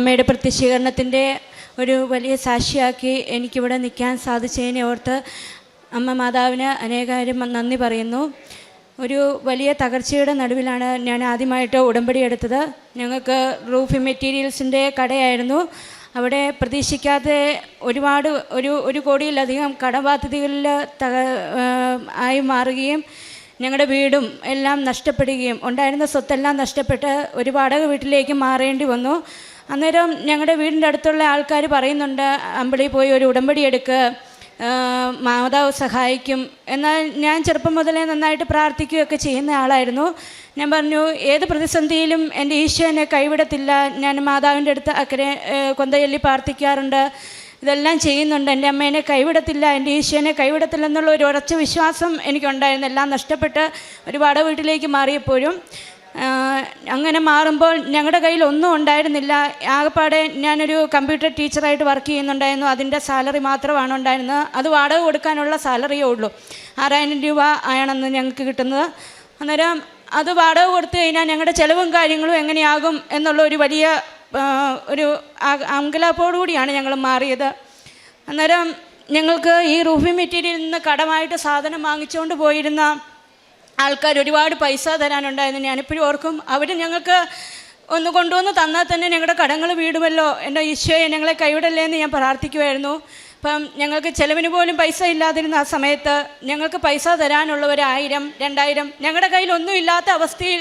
അമ്മയുടെ പ്രത്യക്ഷീകരണത്തിന്റെ ഒരു വലിയ സാക്ഷിയാക്കി എനിക്കിവിടെ നിൽക്കാൻ സാധിച്ചതിനെ ഓർത്ത് അമ്മ മാതാവിന് അനേകാര്യം നന്ദി പറയുന്നു. ഒരു വലിയ തകർച്ചയുടെ നടുവിലാണ് ഞാൻ ആദ്യമായിട്ട് ഉടമ്പടി എടുത്തത്. ഞങ്ങൾക്ക് റൂഫ് മെറ്റീരിയൽസിന്റെ കടയായിരുന്നു. അവിടെ പ്രതീക്ഷിക്കാതെ ഒരുപാട് ഒരു ഒരു കോടിയിലധികം കടബാധ്യതകളിൽ തക ആയി മാറുകയും ഞങ്ങളുടെ വീടും എല്ലാം നഷ്ടപ്പെടുകയും ഉണ്ടായിരുന്ന സ്വത്തെല്ലാം നഷ്ടപ്പെട്ട് ഒരു വാടക വീട്ടിലേക്ക് മാറേണ്ടി വന്നു. അന്നേരം ഞങ്ങളുടെ വീടിന്റെ അടുത്തുള്ള ആൾക്കാർ പറയുന്നുണ്ട് അമ്പിളി പോയി ഒരു ഉടമ്പടി എടുക്കുക ആഹ് മാതാവ് സഹായിക്കും. എന്നാൽ ഞാൻ ചെറുപ്പം മുതലേ നന്നായിട്ട് പ്രാർത്ഥിക്കുകയൊക്കെ ചെയ്യുന്ന ആളായിരുന്നു. ഞാൻ പറഞ്ഞു ഏത് പ്രതിസന്ധിയിലും എന്റെ ഈശോനെ കൈവിടത്തില്ല. ഞാൻ മാതാവിന്റെ അടുത്ത് അക്കരെ കൊന്തയല്ലി പ്രാർത്ഥിക്കാറുണ്ട്. ഇതെല്ലാം ചെയ്യുന്നുണ്ട്. എന്റെ അമ്മേനെ കൈവിടത്തില്ല. എന്റെ ഈശോനെ കൈവിടത്തില്ല എന്നുള്ള ഒരു ഉറച്ച വിശ്വാസം എനിക്കുണ്ടായിരുന്നു. എല്ലാം നഷ്ടപ്പെട്ട് ഒരുപാട് വീട്ടിലേക്ക് മാറിയപ്പോഴും അങ്ങനെ മാറുമ്പോൾ ഞങ്ങളുടെ കയ്യിൽ ഒന്നും ഉണ്ടായിരുന്നില്ല. ആകെപ്പാടെ ഞാനൊരു കമ്പ്യൂട്ടർ ടീച്ചറായിട്ട് വർക്ക് ചെയ്യുന്നുണ്ടായിരുന്നു. അതിന്റെ സാലറി മാത്രമാണ് ഉണ്ടായിരുന്നത്. അത് വാടക കൊടുക്കാനുള്ള സാലറിയേ ഉള്ളൂ. ആറായിരം രൂപ ആണെന്ന് ഞങ്ങൾക്ക് കിട്ടുന്നത്. അന്നേരം അത് വാടക കൊടുത്തു കഴിഞ്ഞാൽ ഞങ്ങളുടെ ചിലവും കാര്യങ്ങളും എങ്ങനെയാകും എന്നുള്ള ഒരു വലിയ ഒരു അങ്കലാപ്പോടുകൂടിയാണ് ഞങ്ങൾ മാറിയത്. അന്നേരം ഞങ്ങൾക്ക് ഈ റൂഫി മെറ്റീരിയലിൽ നിന്ന് കടമായിട്ട് സാധനം വാങ്ങിച്ചുകൊണ്ട് പോയിരുന്ന ആൾക്കാർ ഒരുപാട് പൈസ തരാനുണ്ടായിരുന്നു. ഞാനിപ്പോഴും ഓർക്കും അവർ ഞങ്ങൾക്ക് ഒന്ന് കൊണ്ടുവന്ന് തന്നാൽ തന്നെ ഞങ്ങളുടെ കടങ്ങൾ വീടുമല്ലോ. എന്റെ ഈശോയെ ഞങ്ങളെ കൈവിടല്ലേ എന്ന് ഞാൻ പ്രാർത്ഥിക്കുമായിരുന്നു അപ്പം ഞങ്ങൾക്ക് ചിലവിന് പോലും പൈസ ഇല്ലാതിരുന്ന ആ സമയത്ത് ഞങ്ങൾക്ക് പൈസ തരാനുള്ളവർ ആയിരം രണ്ടായിരം ഞങ്ങളുടെ കയ്യിൽ ഒന്നും ഇല്ലാത്ത അവസ്ഥയിൽ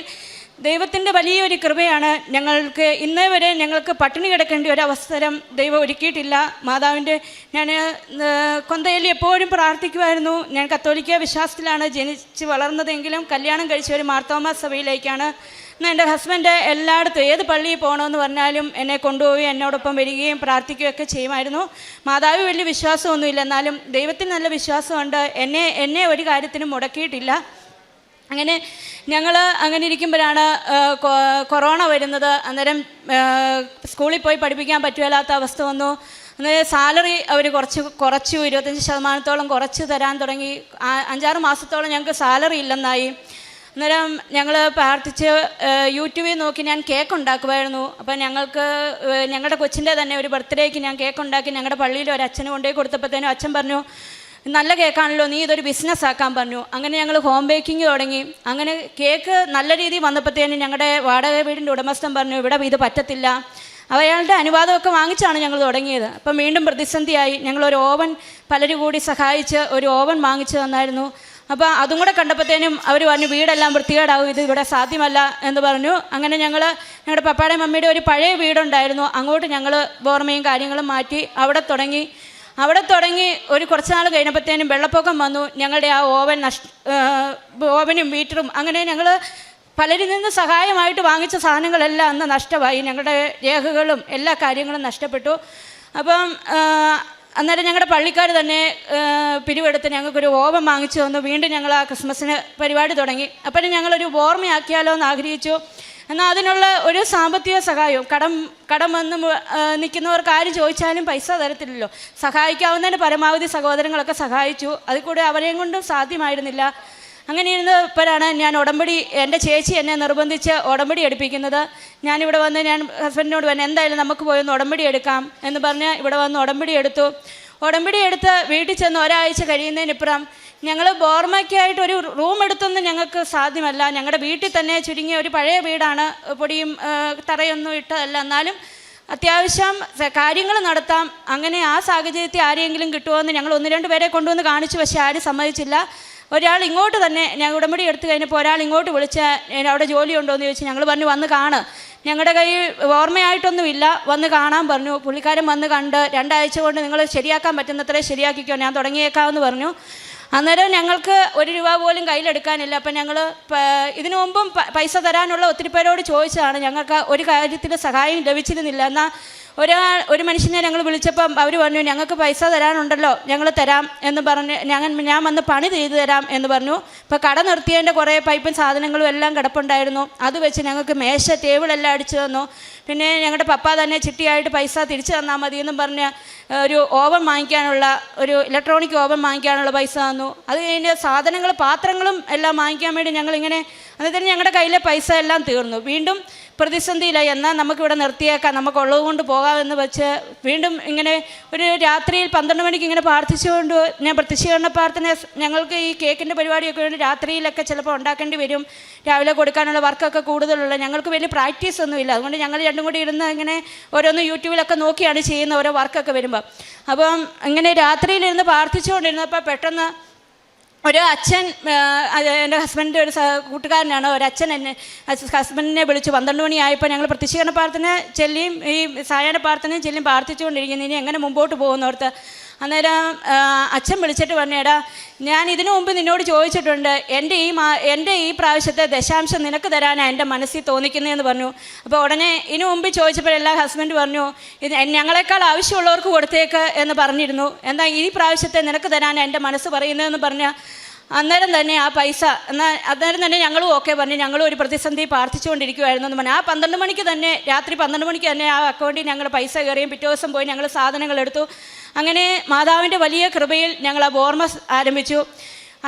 ദൈവത്തിന്റെ വലിയൊരു കൃപയാണ് ഞങ്ങൾക്ക്. ഇന്നേ വരെ ഞങ്ങൾക്ക് പട്ടിണി കിടക്കേണ്ട ഒരു അവസരം ദൈവം ഒരുക്കിയിട്ടില്ല. മാതാവിന്റെ ഞാൻ കൊന്തയിൽ എപ്പോഴും പ്രാർത്ഥിക്കുമായിരുന്നു. ഞാൻ കത്തോലിക്ക വിശ്വാസത്തിലാണ് ജനിച്ച് വളർന്നതെങ്കിലും കല്യാണം കഴിച്ച ഒരു മാർത്തോമ സഭയിലേക്കാണ്. എന്റെ ഹസ്ബൻഡ് എല്ലായിടത്തും ഏത് പള്ളിയിൽ പോകണമെന്ന് പറഞ്ഞാലും എന്നെ കൊണ്ടുപോയി എന്നോടൊപ്പം വരികയും പ്രാർത്ഥിക്കുകയൊക്കെ ചെയ്യുമായിരുന്നു. മാതാവ് വലിയ വിശ്വാസമൊന്നുമില്ല. എന്നാലും ദൈവത്തിൽ നല്ല വിശ്വാസമുണ്ട്. എന്നെ എന്നെ ഒരു കാര്യത്തിനും മുടക്കിയിട്ടില്ല. അങ്ങനെ ഞങ്ങൾ അങ്ങനെ ഇരിക്കുമ്പോഴാണ് കൊറോണ വരുന്നത്. അന്നേരം സ്കൂളിൽ പോയി പഠിപ്പിക്കാൻ പറ്റുകയില്ലാത്ത അവസ്ഥ വന്നു. അന്നേരം സാലറി അവർ കുറച്ച് കുറച്ചു ഇരുപത്തഞ്ച് ശതമാനത്തോളം കുറച്ച് തരാൻ തുടങ്ങി. അഞ്ചാറ് മാസത്തോളം ഞങ്ങൾക്ക് സാലറി ഇല്ലെന്നായി. അന്നേരം ഞങ്ങൾ പ്രാർത്ഥിച്ച് യൂട്യൂബിൽ നോക്കി ഞാൻ കേക്ക് ഉണ്ടാക്കുമായിരുന്നു. അപ്പം ഞങ്ങൾക്ക് ഞങ്ങളുടെ കൊച്ചിന്റെ തന്നെ ഒരു ബർത്ത്ഡേക്ക് ഞാൻ കേക്ക് ഉണ്ടാക്കി ഞങ്ങളുടെ പള്ളിയിൽ ഒരു അച്ഛന് കൊണ്ടുപോയി കൊടുത്തപ്പോഴത്തേനും അച്ഛൻ പറഞ്ഞു നല്ല കേക്കാണല്ലോ നീ ഇതൊരു ബിസിനസ് ആക്കാൻ പറഞ്ഞു. അങ്ങനെ ഞങ്ങൾ ഹോം ബേക്കിംഗ് തുടങ്ങി. അങ്ങനെ കേക്ക് നല്ല രീതിയിൽ വന്നപ്പോഴത്തേനും ഞങ്ങളുടെ വാടക വീടിന്റെ ഉടമസ്ഥൻ പറഞ്ഞു ഇവിടെ ഇത് പറ്റത്തില്ല. അയാളുടെ അനുവാദമൊക്കെ വാങ്ങിച്ചാണ് ഞങ്ങൾ തുടങ്ങിയത്. അപ്പം വീണ്ടും പ്രതിസന്ധിയായി. ഞങ്ങളൊരു ഓവൻ പലരും കൂടി സഹായിച്ച് ഒരു ഓവൻ വാങ്ങിച്ചു തന്നായിരുന്നു. അപ്പോൾ അതും കൂടെ കണ്ടപ്പോഴത്തേനും അവർ പറഞ്ഞു വീടെല്ലാം വൃത്തികേടാവും ഇത് ഇവിടെ സാധ്യമല്ല എന്ന് പറഞ്ഞു. അങ്ങനെ ഞങ്ങൾ ഞങ്ങളുടെ പപ്പാടേ മമ്മിയുടെ ഒരു പഴയ വീടുണ്ടായിരുന്നു. അങ്ങോട്ട് ഞങ്ങൾ ഓർമ്മയും കാര്യങ്ങളും മാറ്റി അവിടെ തുടങ്ങി. അവിടെ തുടങ്ങി ഒരു കുറച്ച് നാൾ കഴിഞ്ഞപ്പോഴത്തേനും വെള്ളപ്പൊക്കം വന്നു. ഞങ്ങളുടെ ആ ഓവൻ നഷ്ട ഓവനും മീറ്ററും അങ്ങനെ ഞങ്ങൾ പലരിൽ നിന്ന് സഹായമായിട്ട് വാങ്ങിച്ച സാധനങ്ങളെല്ലാം അന്ന് നഷ്ടമായി. ഞങ്ങളുടെ രേഖകളും എല്ലാ കാര്യങ്ങളും നഷ്ടപ്പെട്ടു. അപ്പം അന്നേരം ഞങ്ങളുടെ പള്ളിക്കാർ തന്നെ പിരിവെടുത്ത് ഞങ്ങൾക്കൊരു ഓവൻ വാങ്ങിച്ചു തന്നു. വീണ്ടും ഞങ്ങൾ ആ ക്രിസ്മസിന് പരിപാടി തുടങ്ങി. അപ്പം ഞങ്ങളൊരു ഓർമ്മയാക്കിയാലോ എന്ന് ആഗ്രഹിച്ചു. എന്നാൽ അതിനുള്ള ഒരു സാമ്പത്തിക സഹായവും. കടം കടം വന്ന് നിൽക്കുന്നവർക്ക് ആരും ചോദിച്ചാലും പൈസ തരത്തില്ലല്ലോ. സഹായിക്കാവുന്നതിന് പരമാവധി സഹോദരങ്ങളൊക്കെ സഹായിച്ചു. അതിൽ കൂടെ അവരെയും കൊണ്ടും സാധ്യമായിരുന്നില്ല. അങ്ങനെ ഇരുന്നപ്പോഴാണ് ഞാൻ ഉടമ്പടി എന്റെ ചേച്ചി എന്നെ നിർബന്ധിച്ച് ഉടമ്പടി എടുപ്പിക്കുന്നത്. ഞാനിവിടെ വന്ന് ഞാൻ ഹസ്ബൻഡിനോട് പറഞ്ഞു എന്തായാലും നമുക്ക് പോയി ഒന്ന് ഉടമ്പടി എടുക്കാം എന്ന് പറഞ്ഞ് ഇവിടെ വന്ന് ഉടമ്പടി എടുത്തു. ഉടമ്പടി എടുത്ത് വീട്ടിൽ ചെന്ന് ഒരാഴ്ച കഴിയുന്നതിനിപ്പുറം ഞങ്ങൾ ബോർമയ്ക്കായിട്ട് ഒരു റൂം എടുത്തൊന്നും ഞങ്ങൾക്ക് സാധ്യമല്ല. ഞങ്ങളുടെ വീട്ടിൽ തന്നെ ചുരുങ്ങിയ ഒരു പഴയ വീടാണ്. പൊടിയും തറയൊന്നും ഇട്ടതല്ല. എന്നാലും അത്യാവശ്യം കാര്യങ്ങൾ നടത്താം. അങ്ങനെ ആ സാഹചര്യത്തിൽ ആരെങ്കിലും കിട്ടുമോ ഞങ്ങൾ ഒന്ന് രണ്ട് പേരെ കൊണ്ടുവന്ന് കാണിച്ചു. പക്ഷേ ആരും സമ്മതിച്ചില്ല. ഒരാൾ ഇങ്ങോട്ട് തന്നെ ഞാൻ ഉടമ്പടി എടുത്തു കഴിഞ്ഞപ്പോൾ ഒരാൾ ഇങ്ങോട്ട് വിളിച്ച "ഏ, അവിടെ ജോലി ഉണ്ടോ എന്ന് ചോദിച്ചു ഞങ്ങൾ പറഞ്ഞു വന്ന് കാണ്. ഞങ്ങളുടെ കയ്യിൽ ഓർമ്മയായിട്ടൊന്നുമില്ല. വന്ന് കാണാൻ പറഞ്ഞു. പുള്ളിക്കാരൻ വന്ന് കണ്ട് രണ്ടാഴ്ച കൊണ്ട് നിങ്ങൾ ശരിയാക്കാൻ പറ്റുന്നത്രേ ശരിയാക്കിക്കോ. ഞാൻ തുടങ്ങിയേക്കാമെന്ന് പറഞ്ഞു. അന്നേരം ഞങ്ങൾക്ക് ഒരു രൂപ പോലും കയ്യിലെടുക്കാനില്ല. അപ്പം ഞങ്ങൾ ഇതിനു മുമ്പും പൈസ തരാനുള്ള ഒത്തിരി പേരോട് ചോദിച്ചതാണ്. ഞങ്ങൾക്ക് ഒരു കാര്യത്തിൽ സഹായം ലഭിച്ചിരുന്നില്ല. എന്നാൽ ഒരാൾ ഒരു മനുഷ്യനെ ഞങ്ങൾ വിളിച്ചപ്പം അവർ പറഞ്ഞു ഞങ്ങൾക്ക് പൈസ തരാനുണ്ടല്ലോ ഞങ്ങൾ തരാം എന്ന് പറഞ്ഞ് ഞങ്ങൾ ഞാൻ വന്ന് പണി ചെയ്തു തരാം എന്ന് പറഞ്ഞു. ഇപ്പോൾ കട നിർത്തിയതിന്റെ കുറേ പൈപ്പും സാധനങ്ങളും എല്ലാം കിടപ്പുണ്ടായിരുന്നു. അത് വെച്ച് ഞങ്ങൾക്ക് മേശ ടേബിളെല്ലാം അടിച്ചു തന്നു. പിന്നെ ഞങ്ങളുടെ പപ്പ തന്നെ ചിട്ടിയായിട്ട് പൈസ തിരിച്ചു തന്നാൽ മതി എന്നും പറഞ്ഞ് ഒരു ഓവൻ വാങ്ങിക്കാനുള്ള ഒരു ഇലക്ട്രോണിക് ഓവൻ വാങ്ങിക്കാനുള്ള പൈസ തന്നു. അത് കഴിഞ്ഞ് സാധനങ്ങൾ പാത്രങ്ങളും എല്ലാം വാങ്ങിക്കാൻ വേണ്ടി ഞങ്ങളിങ്ങനെ അന്നേരം ഞങ്ങളുടെ കയ്യിലെ പൈസ എല്ലാം തീർന്നു. വീണ്ടും പ്രതിസന്ധിയിലായി. എന്നാൽ നമുക്കിവിടെ നിർത്തിയേക്കാം. നമുക്കുള്ളത് കൊണ്ട് പോകാമെന്ന് വെച്ച് വീണ്ടും ഇങ്ങനെ ഒരു രാത്രിയിൽ പന്ത്രണ്ട് മണിക്ക് ഇങ്ങനെ പ്രാർത്ഥിച്ചുകൊണ്ട് ഞാൻ പ്രത്യക്ഷീകരണ പ്രാർത്ഥന ഞങ്ങൾക്ക് ഈ കേക്കിന്റെ പരിപാടിയൊക്കെ വേണ്ടി രാത്രിയിലൊക്കെ ചിലപ്പോൾ ഉണ്ടാക്കേണ്ടി വരും. രാവിലെ കൊടുക്കാനുള്ള വർക്കൊക്കെ കൂടുതലുള്ള. ഞങ്ങൾക്ക് വലിയ പ്രാക്ടീസ് ഒന്നുമില്ല അതുകൊണ്ട് ഞങ്ങൾ രണ്ടും കൂടി ഇരുന്ന് ഇങ്ങനെ ഓരോന്ന് യൂട്യൂബിലൊക്കെ നോക്കിയാണ് ചെയ്യുന്ന ഓരോ വർക്കൊക്കെ വരുമ്പോൾ അപ്പം ഇങ്ങനെ രാത്രിയിലിരുന്ന് പ്രാർത്ഥിച്ചുകൊണ്ടിരുന്നപ്പോൾ പെട്ടെന്ന് ഒരു അച്ഛൻ എന്റെ ഹസ്ബൻഡിന്റെ ഒരു കൂട്ടുകാരനാണ്. ഒരു അച്ഛൻ എന്നെ ഹസ്- ഹസ്ബൻഡിനെ വിളിച്ചു പന്ത്രണ്ട് മണിയായപ്പോൾ ഞങ്ങൾ പ്രത്യക്ഷീകരണ പ്രാർത്ഥന ചെല്ലിയും ഈ സായാഹ്ന പ്രാർത്ഥനയും ചെല്ലിയും പ്രാർത്ഥിച്ചുകൊണ്ടിരിക്കുന്നു. ഇനി എങ്ങനെ മുമ്പോട്ട് പോകുന്നോർത്ത് അന്നേരം അച്ഛൻ വിളിച്ചിട്ട് പറഞ്ഞേടാ ഞാൻ ഇതിനു മുമ്പ് നിന്നോട് ചോദിച്ചിട്ടുണ്ട് എന്റെ ഈ മാ എന്റെ ഈ പ്രാവശ്യത്തെ ദശാംശം നിനക്ക് തരാനാണ് എന്റെ മനസ്സിൽ തോന്നിക്കുന്നതെന്ന് പറഞ്ഞു. അപ്പോൾ ഉടനെ ഇതിനു മുമ്പ് ചോദിച്ചപ്പോഴെല്ലാം ഹസ്ബൻഡ് പറഞ്ഞു ഇത് ഞങ്ങളെക്കാൾ ആവശ്യമുള്ളവർക്ക് കൊടുത്തേക്ക് എന്ന് പറഞ്ഞിരുന്നു. എന്നാൽ ഈ പ്രാവശ്യത്തെ നിനക്ക് തരാനാണ് എന്റെ മനസ്സ് പറയുന്നതെന്ന് പറഞ്ഞ? അന്നേരം തന്നെ ആ പൈസ എന്നാൽ അന്നേരം തന്നെ ഞങ്ങളും ഓക്കെ പറഞ്ഞു. ഞങ്ങളും ഒരു പ്രതിസന്ധി പ്രാർത്ഥിച്ചുകൊണ്ടിരിക്കുമായിരുന്നു എന്ന് പറഞ്ഞു. ആ പന്ത്രണ്ട് മണിക്ക് തന്നെ രാത്രി പന്ത്രണ്ട് മണിക്ക് തന്നെ ആ അക്കൗണ്ടിൽ ഞങ്ങൾ പൈസ കയറിയും പിറ്റേ ദിവസം പോയി ഞങ്ങൾ സാധനങ്ങൾ എടുത്തു. അങ്ങനെ മാതാവിന്റെ വലിയ കൃപയിൽ ഞങ്ങൾ ആ ബോർമസ് ആരംഭിച്ചു.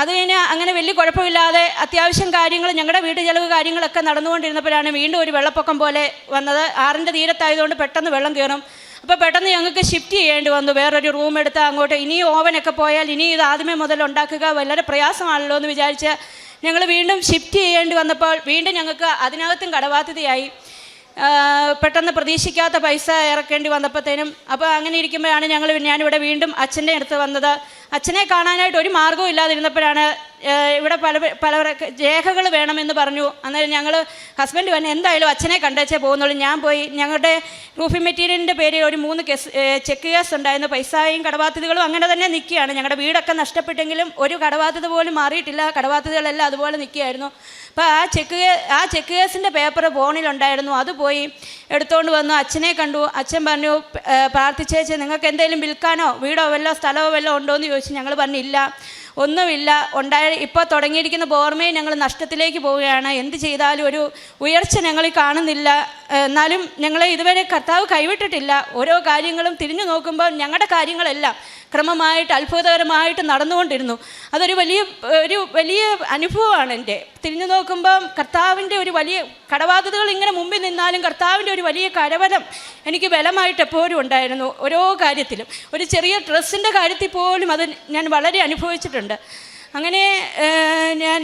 അത് കഴിഞ്ഞ് അങ്ങനെ വലിയ കുഴപ്പമില്ലാതെ അത്യാവശ്യം കാര്യങ്ങൾ ഞങ്ങളുടെ വീട്ടു ചെലവ് കാര്യങ്ങളൊക്കെ നടന്നുകൊണ്ടിരുന്നപ്പോഴാണ് വീണ്ടും ഒരു വെള്ളപ്പൊക്കം പോലെ വന്നത്. ആറിന്റെ തീരത്തായതുകൊണ്ട് പെട്ടെന്ന് വെള്ളം കയറും. അപ്പോൾ പെട്ടെന്ന് ഞങ്ങൾക്ക് ഷിഫ്റ്റ് ചെയ്യേണ്ടി വന്നു. വേറൊരു റൂം എടുത്ത് അങ്ങോട്ട് ഇനി ഓവനൊക്കെ പോയാൽ ഇനി ഇത് ആദ്യമേ മുതൽ ഉണ്ടാക്കുക. വളരെ പ്രയാസമാണല്ലോ എന്ന് വിചാരിച്ച് ഞങ്ങൾ വീണ്ടും ഷിഫ്റ്റ് ചെയ്യേണ്ടി വന്നപ്പോൾ വീണ്ടും ഞങ്ങൾക്ക് അതിനകത്തും കടബാധ്യതയായി. പെട്ടെന്ന് പ്രതീക്ഷിക്കാത്ത പൈസ ഇറക്കേണ്ടി വന്നപ്പോഴത്തേനും അപ്പോൾ അങ്ങനെ ഇരിക്കുമ്പോഴാണ് ഞങ്ങൾ ഞാനിവിടെ വീണ്ടും അച്ഛന്റെ അടുത്ത് വന്നത്. അച്ഛനെ കാണാനായിട്ട് ഒരു മാർഗവും ഇല്ലാതിരുന്നപ്പോഴാണ് ഇവിടെ പല പല രേഖകൾ വേണമെന്ന് പറഞ്ഞു. അന്നേരം ഞങ്ങൾ ഹസ്ബൻഡ് വന്ന് എന്തായാലും അച്ഛനെ കണ്ടേച്ചേ പോകുന്നുള്ളൂ. ഞാൻ പോയി ഞങ്ങളുടെ റൂഫിംഗ് മെറ്റീരിയലിന്റെ പേരിൽ ഒരു മൂന്ന് കേസ് ചെക്ക് കേസ് ഉണ്ടായിരുന്നു. പൈസയും കടബാധ്യതകളും അങ്ങനെ തന്നെ നിൽക്കുകയാണ്. ഞങ്ങളുടെ വീടൊക്കെ നഷ്ടപ്പെട്ടെങ്കിലും ഒരു കടബാധ്യത പോലും മാറിയിട്ടില്ല. കടബാധ്യതകളെല്ലാം അതുപോലെ നിൽക്കുകയായിരുന്നു. അപ്പോൾ ആ ചെക്ക് ആ ചെക്ക് കേസിന്റെ പേപ്പർ ഫോണിലുണ്ടായിരുന്നു. അത് പോയി എടുത്തുകൊണ്ട് വന്നു. അച്ഛനെ കണ്ടു. അച്ഛൻ പറഞ്ഞു "ഏ, പ്രാർത്ഥിച്ചേച്ച് നിങ്ങൾക്ക് എന്തെങ്കിലും വിൽക്കാനോ വീടോ വല്ലോ സ്ഥലമോ വല്ലോ ഉണ്ടോ എന്ന് ചോദിച്ചു ഞങ്ങൾ പറഞ്ഞില്ല ഒന്നുമില്ല. ഉണ്ടായ ഇപ്പോൾ തുടങ്ങിയിരിക്കുന്ന ബോർമയെ ഞങ്ങൾ നഷ്ടത്തിലേക്ക് പോവുകയാണ്. എന്ത് ചെയ്താലും ഒരു ഉയർച്ച ഞങ്ങൾ കാണുന്നില്ല. എന്നാലും ഞങ്ങളെ ഇതുവരെ കർത്താവ് കൈവിട്ടിട്ടില്ല. ഓരോ കാര്യങ്ങളും തിരിഞ്ഞു നോക്കുമ്പോൾ ഞങ്ങളുടെ കാര്യങ്ങളെല്ലാം ക്രമമായിട്ട് അത്ഭുതകരമായിട്ട് നടന്നുകൊണ്ടിരുന്നു. അതൊരു വലിയ ഒരു വലിയ അനുഭവമാണ് എന്റെ. തിരിഞ്ഞു നോക്കുമ്പം കർത്താവിന്റെ ഒരു വലിയ കടബാധ്യതകൾ ഇങ്ങനെ മുമ്പിൽ നിന്നാലും കർത്താവിന്റെ ഒരു വലിയ കരവലം എനിക്ക് ബലമായിട്ട് എപ്പോഴും ഉണ്ടായിരുന്നു ഓരോ കാര്യത്തിലും. ഒരു ചെറിയ ഡ്രസ്സിന്റെ കാര്യത്തിൽ പോലും അത് ഞാൻ വളരെ അനുഭവിച്ചിട്ടുണ്ട്. അങ്ങനെ ഞാൻ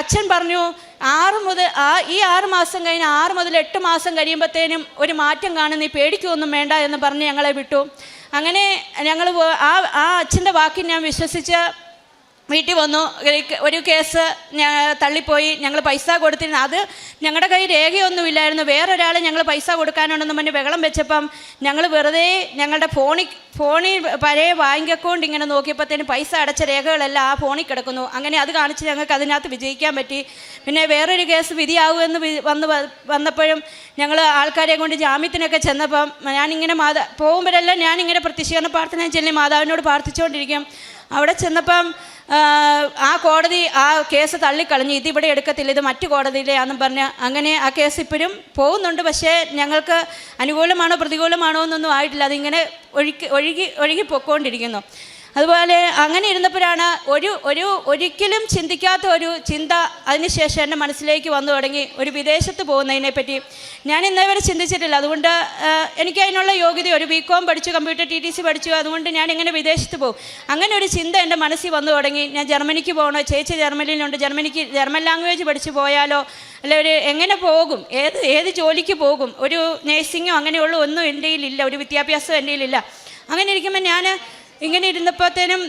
അച്ഛൻ പറഞ്ഞു ആറ് മുതൽ ആ ഈ ആറ് മാസം കഴിഞ്ഞ് ആറ് മുതൽ എട്ട് മാസം കഴിയുമ്പോഴത്തേനും ഒരു മാറ്റം കാണും. നീ പേടിക്കൊന്നും വേണ്ട എന്ന് പറഞ്ഞ് ഞങ്ങളെ വിട്ടു. അങ്ങനെ ഞങ്ങൾ ആ ആ അച്ഛന്റെ വാക്കിൽ ഞാൻ വിശ്വസിച്ച് വീട്ടിൽ വന്നു. ഒരു- കേസ് ഞാൻ തള്ളിപ്പോയി. ഞങ്ങൾ പൈസ കൊടുത്തിരുന്നു. അത് ഞങ്ങളുടെ കയ്യിൽ രേഖയൊന്നുമില്ലായിരുന്നു. വേറൊരാൾ ഞങ്ങൾ പൈസ കൊടുക്കാനുണ്ടെന്ന് പറഞ്ഞ് ബഹളം വെച്ചപ്പം ഞങ്ങൾ വെറുതെ ഞങ്ങളുടെ ഫോണിൽ ഫോണിൽ പഴയ ബാങ്ക് അക്കൗണ്ട് ഇങ്ങനെ നോക്കിയപ്പോഴത്തേന് പൈസ അടച്ച രേഖകളെല്ലാം ആ ഫോണിൽ കിടക്കുന്നു. അങ്ങനെ അത് കാണിച്ച് ഞങ്ങൾക്ക് അതിനകത്ത് വിജയിക്കാൻ പറ്റി. പിന്നെ വേറൊരു കേസ് വിധിയാകുമെന്ന് വന്ന് വന്നപ്പോഴും ഞങ്ങൾ ആൾക്കാരെ കൊണ്ട് ജാമ്യത്തിനൊക്കെ ചെന്നപ്പം ഞാനിങ്ങനെ മാതാ പോകുമ്പോഴെല്ലാം ഞാനിങ്ങനെ പ്രത്യക്ഷീകരണ പ്രാർത്ഥന ചെല്ലി മാതാവിനോട് പ്രാർത്ഥിച്ചുകൊണ്ടിരിക്കും. അവിടെ ചെന്നപ്പം ആ, കോടതി ആ കേസ് തള്ളിക്കളഞ്ഞു. ഇതിവിടെ എടുക്കത്തില്ല ഇത് മറ്റു കോടതിയിലെയാണെന്നും പറഞ്ഞ് അങ്ങനെ ആ കേസ് ഇപ്പോഴും പോകുന്നുണ്ട്. പക്ഷേ ഞങ്ങൾക്ക് അനുകൂലമാണോ പ്രതികൂലമാണോ എന്നൊന്നും ആയിട്ടില്ല. അതിങ്ങനെ ഒഴുക്കി ഒഴുകി ഒഴുകി പൊക്കോണ്ടിരിക്കുന്നു. അതുപോലെ അങ്ങനെ ഇരുന്നപ്പോഴാണ് ഒരു ഒരു ഒരിക്കലും ചിന്തിക്കാത്ത ഒരു ചിന്ത അതിനുശേഷം എന്റെ മനസ്സിലേക്ക് വന്നു തുടങ്ങി. ഒരു വിദേശത്ത് പോകുന്നതിനെപ്പറ്റി ഞാൻ ഇന്നേ വരെ ചിന്തിച്ചിട്ടില്ല. അതുകൊണ്ട് എനിക്ക് അതിനുള്ള യോഗ്യത ഒരു ബി കോം പഠിച്ചു കമ്പ്യൂട്ടർ ടി ടി സി പഠിച്ചു. അതുകൊണ്ട് ഞാൻ ഇങ്ങനെ വിദേശത്ത് പോകും. അങ്ങനെ ഒരു ചിന്ത എന്റെ മനസ്സിൽ വന്നു തുടങ്ങി. ഞാൻ ജർമ്മനിക്ക് പോകണോ? ചേച്ചി ജർമ്മനിയിലുണ്ട്. ജർമ്മനിക്ക് ജർമ്മൻ ലാംഗ്വേജ് പഠിച്ചു പോയാലോ? അല്ലെ ഒരു എങ്ങനെ പോകും? ഏത് ഏത് ജോലിക്ക് പോകും? ഒരു നേഴ്സിങ്ങോ അങ്ങനെയുള്ള ഒന്നും എന്റെ കയ്യിലില്ല ഒരു വിദ്യാഭ്യാസം എന്റെ കയ്യിലില്ല അങ്ങനെ ഇരിക്കുമ്പോൾ ഞാൻ ഇങ്ങനെ ഇരുന്നപ്പോഴത്തേനും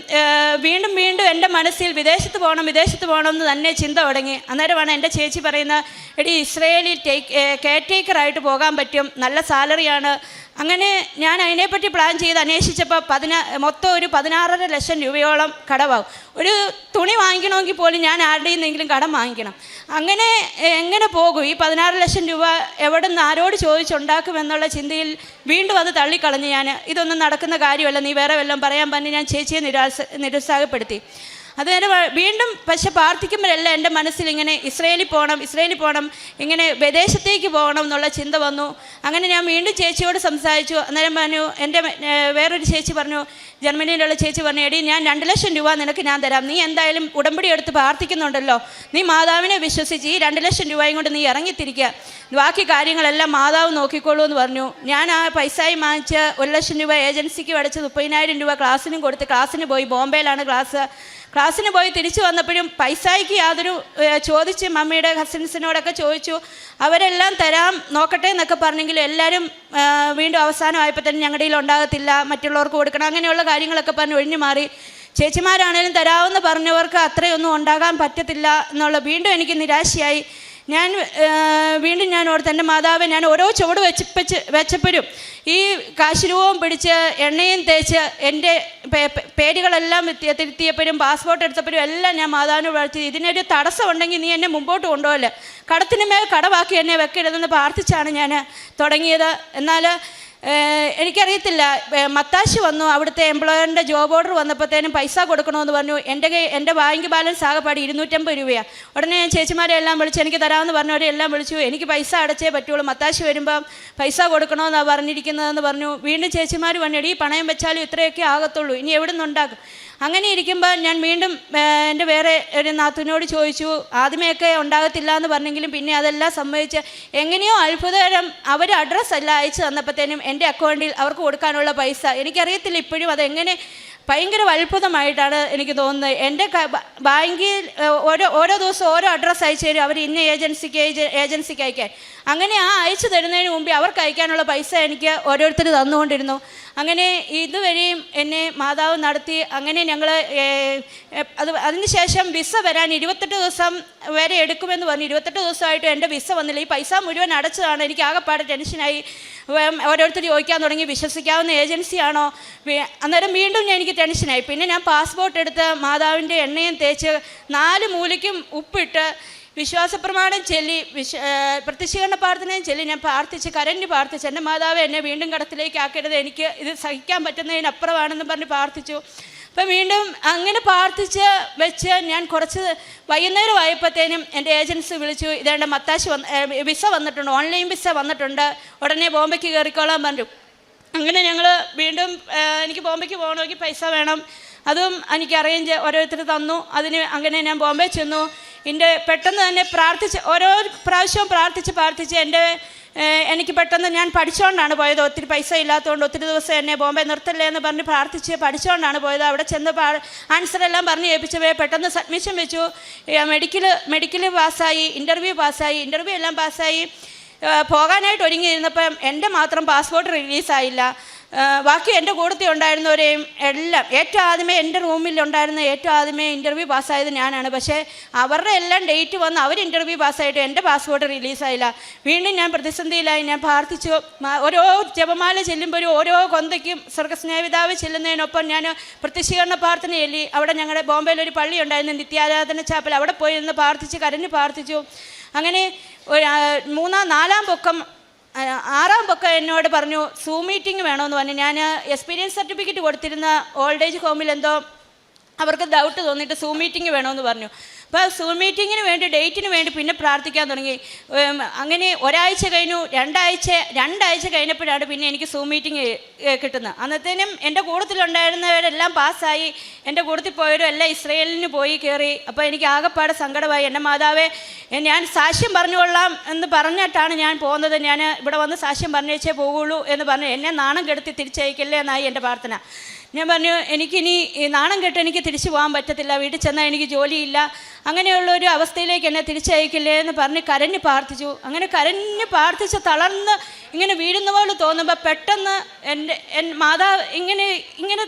വീണ്ടും വീണ്ടും എന്റെ മനസ്സിൽ വിദേശത്ത് പോകണം വിദേശത്ത് പോകണം എന്ന് തന്നെ ചിന്ത തുടങ്ങി. അന്നേരമാണ് എന്റെ ചേച്ചി പറയുന്നത് എടി ഇസ്രയേലിൽ ടേക്ക് കെയർ ടേക്കറായിട്ട് പോകാൻ പറ്റും നല്ല സാലറിയാണ് അങ്ങനെ ഞാൻ അതിനെപ്പറ്റി പ്ലാൻ ചെയ്ത് അന്വേഷിച്ചപ്പോൾ പതിനാ മൊത്തം ഒരു പതിനാറര ലക്ഷം രൂപയോളം കടവാകും ഒരു തുണി വാങ്ങിക്കണമെങ്കിൽ പോലും ഞാൻ ആരുടെ നിന്നെങ്കിലും കടം വാങ്ങിക്കണം. അങ്ങനെ എങ്ങനെ പോകും? ഈ പതിനാറ് ലക്ഷം രൂപ എവിടെ നിന്ന് ആരോട് ചോദിച്ചുണ്ടാക്കുമെന്നുള്ള ചിന്തയിൽ വീണ്ടും അത് തള്ളിക്കളഞ്ഞ് ഞാൻ ഇതൊന്നും നടക്കുന്ന കാര്യമല്ല നീ വേറെ വല്ലതും പറയാൻ പറഞ്ഞ് ഞാൻ ചേച്ചിയെ നിരാസ നിരുത്സാഹപ്പെടുത്തി. അതുവരെ വീണ്ടും പക്ഷെ പ്രാർത്ഥിക്കുമ്പോഴല്ല എന്റെ മനസ്സിൽ ഇങ്ങനെ ഇസ്രയേലിൽ പോകണം ഇസ്രയേലിൽ പോകണം ഇങ്ങനെ വിദേശത്തേക്ക് പോകണം എന്നുള്ള ചിന്ത വന്നു. അങ്ങനെ ഞാൻ വീണ്ടും ചേച്ചിയോട് സംസാരിച്ചു. അന്നേരം പറഞ്ഞു എന്റെ വേറൊരു ചേച്ചി പറഞ്ഞു ജർമ്മനിയിലുള്ള ചേച്ചി പറഞ്ഞു എടി ഞാൻ രണ്ട് ലക്ഷം രൂപ നിനക്ക് ഞാൻ തരാം. നീ എന്തായാലും ഉടമ്പടി എടുത്ത് പ്രാർത്ഥിക്കുന്നുണ്ടല്ലോ. നീ മാതാവിനെ വിശ്വസിച്ച് ഈ രണ്ട് ലക്ഷം രൂപയും കൊണ്ട് നീ ഇറങ്ങിത്തിരിക്കുക ബാക്കി കാര്യങ്ങളെല്ലാം മാതാവ് നോക്കിക്കോളൂ എന്ന് പറഞ്ഞു. ഞാൻ ആ പൈസയും വാങ്ങിച്ച് ഒരു ലക്ഷം രൂപ ഏജൻസിക്ക് അടച്ച് മുപ്പതിനായിരം രൂപ ക്ലാസ്സിനും കൊടുത്ത് ക്ലാസ്സിന് പോയി. ബോംബെയിലാണ് ക്ലാസ്. ക്ലാസ്സിന് പോയി തിരിച്ചു വന്നപ്പോഴും പൈസയ്ക്ക് യാതൊരു ചോദിച്ച് മമ്മിയുടെ കസിൻസിനോടൊക്കെ ചോദിച്ചു അവരെല്ലാം തരാം നോക്കട്ടെ എന്നൊക്കെ പറഞ്ഞെങ്കിലും എല്ലാവരും വീണ്ടും അവസാനമായപ്പോൾ തന്നെ ഞങ്ങളുടെ കയ്യിൽ ഉണ്ടാകത്തില്ല മറ്റുള്ളവർക്ക് കൊടുക്കണം അങ്ങനെയുള്ള കാര്യങ്ങളൊക്കെ പറഞ്ഞ് ഒഴിഞ്ഞു മാറി. ചേച്ചിമാരാണേലും തരാമെന്ന് പറഞ്ഞവർക്ക് അത്രയൊന്നും ഉണ്ടാകാൻ പറ്റത്തില്ല എന്നുള്ള വീണ്ടും എനിക്ക് നിരാശയായി. ഞാൻ വീണ്ടും ഞാൻ ഓർത്ത് എന്റെ മാതാവ് ഞാൻ ഓരോ ചുവട് വെച്ചപ്പച്ച് വെച്ചപ്പോഴും ഈ കാശുരൂപവും പിടിച്ച് എണ്ണയും തേച്ച് എന്റെ പേരുകളെല്ലാം തിരുത്തി- തിരുത്തിയപ്പോഴും പാസ്പോർട്ട് എടുത്തപ്പോഴും എല്ലാം ഞാൻ മാതാവിനെ വളർത്തി. ഇതിനൊരു തടസ്സം ഉണ്ടെങ്കിൽ നീ എന്നെ മുമ്പോട്ട് കൊണ്ടുപോകല്ലേ? കടത്തിന് മേൽ കടവാക്കി എന്നെ വെക്കരുതെന്ന് പ്രാർത്ഥിച്ചാണ് ഞാൻ തുടങ്ങിയത്. എന്നാൽ എനിക്കറിയത്തില്ല. മത്താശ് വന്നു അവിടുത്തെ എംപ്ലോയറിന്റെ ജോബ് ഓർഡർ വന്നപ്പോഴത്തേനും പൈസ കൊടുക്കണമെന്ന് പറഞ്ഞു. എന്റെ എന്റെ ബാങ്ക് ബാലൻസ് ആകെപ്പാടി ഇരുന്നൂറ്റമ്പത് രൂപയാണ് ഉടനെ ഞാൻ ചേച്ചിമാരെ എല്ലാം വിളിച്ചു എനിക്ക് തരാമെന്ന് പറഞ്ഞവരെ എല്ലാം വിളിച്ചു. എനിക്ക് പൈസ അടച്ചേ പറ്റുള്ളൂ. മത്താശ് വരുമ്പം പൈസ കൊടുക്കണമെന്നാണ് പറഞ്ഞിരിക്കുന്നതെന്ന് പറഞ്ഞു. വീണ്ടും ചേച്ചിമാർ പറഞ്ഞു ഈ പണയം വെച്ചാലും ഇത്രയൊക്കെ ആകത്തുള്ളൂ. ഇനി എവിടെ നിന്നുണ്ടാക്കും അങ്ങനെ ഇരിക്കുമ്പോൾ ഞാൻ വീണ്ടും എന്റെ വേറെ ഒരു നാത്തുവിനോട് ചോദിച്ചു ആദ്യമേയൊക്കെ ഉണ്ടാകത്തില്ല എന്ന് പറഞ്ഞെങ്കിലും പിന്നെ അതെല്ലാം സംഭവിച്ച് എങ്ങനെയോ അത്ഭുതകരം അവർ അഡ്രസ്സ് എല്ലാം അയച്ചു തന്നപ്പോഴത്തേനും എന്റെ അക്കൗണ്ടിൽ അവർക്ക് കൊടുക്കാനുള്ള പൈസ. എനിക്കറിയത്തില്ല ഇപ്പോഴും അതെങ്ങനെ ഭയങ്കര അത്ഭുതമായിട്ടാണ് എനിക്ക് തോന്നുന്നത്. എന്റെ ബാങ്കിൽ ഓരോ ഓരോ ദിവസം ഓരോ അഡ്രസ്സ് അയച്ചു തരും. അവർ ഇന്ന ഏജൻസിക്ക് ഏജ- ഏജൻസിക്ക് അയക്കാൻ. അങ്ങനെ ആ അയച്ചു തരുന്നതിന് മുമ്പേ അവർക്ക് അയക്കാനുള്ള പൈസ എനിക്ക് ഓരോരുത്തർ തന്നുകൊണ്ടിരുന്നു. അങ്ങനെ ഇതുവരെയും എന്നെ മാതാവ് നടത്തി. അങ്ങനെ ഞങ്ങൾ അത് അതിനുശേഷം വിസ വരാൻ ഇരുപത്തെട്ട് ദിവസം വരെ എടുക്കുമെന്ന് പറഞ്ഞു. ഇരുപത്തെട്ട് ദിവസമായിട്ട് എന്റെ വിസ വന്നില്ല. ഈ പൈസ മുഴുവൻ അടച്ചതാണ്. എനിക്ക് ആകെപ്പാടെ ടെൻഷനായി ഓരോരുത്തർ ചോദിക്കാൻ തുടങ്ങി വിശ്വസിക്കാവുന്ന ഏജൻസിയാണോ? അന്നേരം വീണ്ടും ഞാൻ എനിക്ക് ടെൻഷനായി. പിന്നെ ഞാൻ പാസ്പോർട്ട് എടുത്ത് മാതാവിന്റെ എണ്ണയും തേച്ച് നാല് മൂലയ്ക്കും ഉപ്പിട്ട് വിശ്വാസപ്രമാണം ചൊല്ലി വിശ്വ പ്രത്യക്ഷീകരണ പ്രാർത്ഥനയും ചൊല്ലി ഞാൻ പ്രാർത്ഥിച്ച് കരഞ്ഞ് പ്രാർത്ഥിച്ച് എന്റെ മാതാവ് എന്നെ വീണ്ടും കടത്തിലേക്ക് ആക്കരുത് എനിക്ക് ഇത് സഹിക്കാൻ പറ്റുന്നതിനപ്പുറമാണെന്ന് പറഞ്ഞ് പ്രാർത്ഥിച്ചു. അപ്പം വീണ്ടും അങ്ങനെ പ്രാർത്ഥിച്ച് വെച്ച് ഞാൻ കുറച്ച് വൈകുന്നേരം ആയപ്പോഴത്തേനും എന്റെ ഏജൻസി വിളിച്ചു ഇതേണ്ട മത്താശി വന്ന് വിസ വന്നിട്ടുണ്ട് ഓൺലൈൻ വിസ വന്നിട്ടുണ്ട് ഉടനെ ബോംബെക്ക് കയറിക്കോളാൻ പറഞ്ഞു. അങ്ങനെ ഞങ്ങൾ വീണ്ടും എനിക്ക് ബോംബെക്ക് പോകണമെങ്കിൽ പൈസ വേണം. അതും എനിക്ക് അറേഞ്ച് ഓരോരുത്തർ തന്നു. അതിന് അങ്ങനെ ഞാൻ ബോംബെ ചെന്നു. എന്റെ പെട്ടെന്ന് തന്നെ പ്രാർത്ഥിച്ച് ഓരോ പ്രാവശ്യവും പ്രാർത്ഥിച്ച് പ്രാർത്ഥിച്ച് എന്റെ എനിക്ക് പെട്ടെന്ന് ഞാൻ പഠിച്ചുകൊണ്ടാണ് പോയത്. ഒത്തിരി പൈസ ഇല്ലാത്തതുകൊണ്ട് ഒത്തിരി ദിവസം എന്നെ ബോംബെ നിർത്തല്ലേ എന്ന് പറഞ്ഞ് പ്രാർത്ഥിച്ച് പഠിച്ചുകൊണ്ടാണ് പോയത്. അവിടെ ചെന്ന് ആൻസർ എല്ലാം പറഞ്ഞ് ഏൽപ്പിച്ചവേ പെട്ടെന്ന് സബ്മിഷൻ വെച്ചു. മെഡിക്കൽ മെഡിക്കൽ പാസ്സായി ഇന്റർവ്യൂ പാസ്സായി. ഇന്റർവ്യൂ എല്ലാം പാസ്സായി. പോകാനായിട്ട് ഒരുങ്ങിയിരുന്നപ്പം എന്റെ മാത്രം പാസ്പോർട്ട് റിലീസായില്ല ബാക്കി എന്റെ കൂട്ടത്തിൽ ഉണ്ടായിരുന്നവരെയും എല്ലാം ഏറ്റവും ആദ്യമേ എന്റെ റൂമിൽ ഉണ്ടായിരുന്ന ഏറ്റവും ആദ്യമേ ഇന്റർവ്യൂ പാസ്സായത് ഞാനാണ്. പക്ഷേ അവരുടെ എല്ലാം ഡേറ്റ് വന്ന് അവർ ഇന്റർവ്യൂ പാസ്സായിട്ട് എന്റെ പാസ്പോർട്ട് റിലീസായില്ല വീണ്ടും ഞാൻ പ്രതിസന്ധിയിലായി. ഞാൻ പ്രാർത്ഥിച്ചു. ഓരോ ജപമാല ചെല്ലുമ്പോഴും ഓരോ കൊന്തയ്ക്കും സ്വർഗസ്നേഹിതാവ് ചെല്ലുന്നതിനൊപ്പം ഞാൻ പ്രത്യക്ഷീകരണ പ്രാർത്ഥന ചെല്ലി. അവിടെ ഞങ്ങളുടെ ബോംബെയിൽ ഒരു പള്ളി ഉണ്ടായിരുന്നു നിത്യാരാധന ചാപ്പൽ. അവിടെ പോയി നിന്ന് പ്രാർത്ഥിച്ച് കരഞ്ഞ് പ്രാർത്ഥിച്ചു. അങ്ങനെ മൂന്നാം നാലാം പൊക്കം ആറാം പൊക്കം എന്നോട് പറഞ്ഞു സൂം മീറ്റിംഗ് വേണമെന്ന് പറഞ്ഞു. ഞാൻ എക്സ്പീരിയൻസ് സർട്ടിഫിക്കറ്റ് കൊടുത്തിരുന്ന ഓൾഡ് ഏജ് ഹോമിൽ എന്തോ അവർക്ക് ഡൗട്ട് തോന്നിയിട്ട് സൂം മീറ്റിംഗ് വേണമെന്ന് പറഞ്ഞു. അപ്പോൾ സൂം മീറ്റിങ്ങിന് വേണ്ടി ഡേറ്റിന് വേണ്ടി പിന്നെ പ്രാർത്ഥിക്കാൻ തുടങ്ങി. അങ്ങനെ ഒരാഴ്ച കഴിഞ്ഞു രണ്ടാഴ്ച രണ്ടാഴ്ച കഴിഞ്ഞപ്പോഴാണ് പിന്നെ എനിക്ക് സൂം മീറ്റിംഗ് കിട്ടുന്നത്. അന്നത്തേനും എന്റെ കൂട്ടത്തിലുണ്ടായിരുന്നവരെല്ലാം പാസ്സായി. എന്റെ കൂട്ടത്തിൽ പോയവരും എല്ലാം ഇസ്രയേലിന് പോയി കയറി. അപ്പോൾ എനിക്ക് ആകെപ്പാടെ സങ്കടമായി. എന്റെ മാതാവേ ഞാൻ സാക്ഷ്യം പറഞ്ഞുകൊള്ളാം എന്ന് പറഞ്ഞിട്ടാണ് ഞാൻ പോകുന്നത്. ഞാൻ ഇവിടെ വന്ന് സാക്ഷ്യം പറഞ്ഞേച്ചേ പോകുള്ളൂ എന്ന് പറഞ്ഞു എന്നെ നാണം കെടുത്തി തിരിച്ചയക്കല്ലേ എന്നായി എന്റെ പ്രാർത്ഥന. ഞാൻ പറഞ്ഞു എനിക്കിനി നാണം കെട്ട് എനിക്ക് തിരിച്ചു പോകാൻ പറ്റത്തില്ല. വീട്ടിൽ ചെന്നാൽ എനിക്ക് ജോലിയില്ല. അങ്ങനെയുള്ള ഒരു അവസ്ഥയിലേക്ക് എന്നെ തിരിച്ചയക്കില്ലേ? എന്ന് പറഞ്ഞ് കരഞ്ഞ് പ്രാർത്ഥിച്ചു. അങ്ങനെ കരഞ്ഞ് പ്രാർത്ഥിച്ച് തളർന്ന് ഇങ്ങനെ വീഴുന്ന പോലെ തോന്നുമ്പോൾ പെട്ടെന്ന് എന്റെ എൻ മാതാവ് ഇങ്ങനെ ഇങ്ങനെ